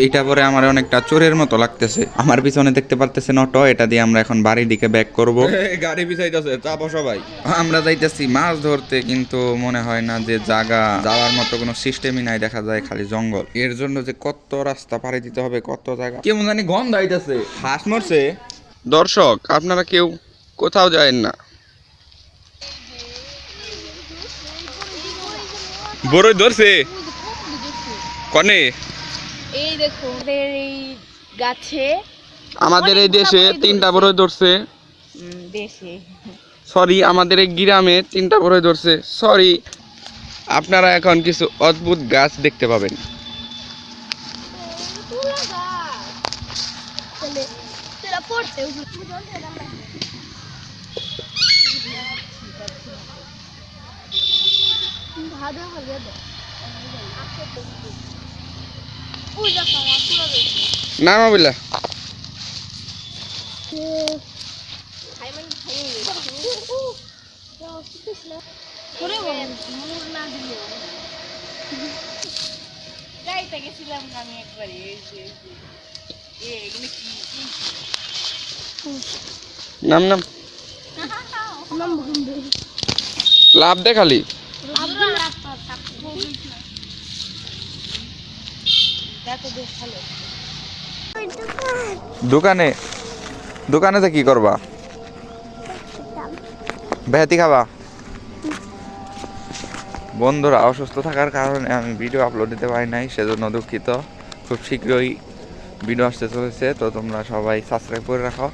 এইটা পরে আমার অনেকটা চোরের মতো লাগতেছে। আমার পিছনে দেখতে পারতেছেন অটো এটা দিয়ে আমরা এখন বাড়ির দিকে ব্যাক করব। গাড়ি পিছাইতেছে চাপো সবাই। আমরা যাইতেছি মাছ ধরতে কিন্তু মনে হয় না যে জায়গা যাওয়ার মতো কোনো সিস্টেমই নাই দেখা যায় খালি জঙ্গল। এর জন্য যে কত রাস্তা পাড়ি দিতে হবে কত জায়গা কেমন জানি গন্ধ আইতেছে। হাঁস মরছে। দর্শক আপনারা কেউ কোথাও যায় না। বড়ই ধরছে। কনে? এই দেখো আমাদের এই গাছে আমাদের এই দেশে তিনটা বড়ই ধরছে। দেশে। সরি আমাদের এই গ্রামে তিনটা বড়ই ধরছে। সরি আপনারা এখন কিছু অদ্ভুত গাছ দেখতে পাবেন। না মাবিল্লা যাইতে গেছিলাম আমি একবার এই যে এগুলো কি? নাম নাম লাভ দে ভালো। দোকানে, দোকানেতে কি করবা? বেহাতি খাবা? বন্ধুরা, অসুস্থ থাকার কারণে আমি ভিডিও আপলোড দিতে পারি নাই, সেজন্য দুঃখিত। খুব শীঘ্রই ভিডিও আসতে চলেছে, তো তোমরা সবাই সাবস্ক্রাইব করে রাখো।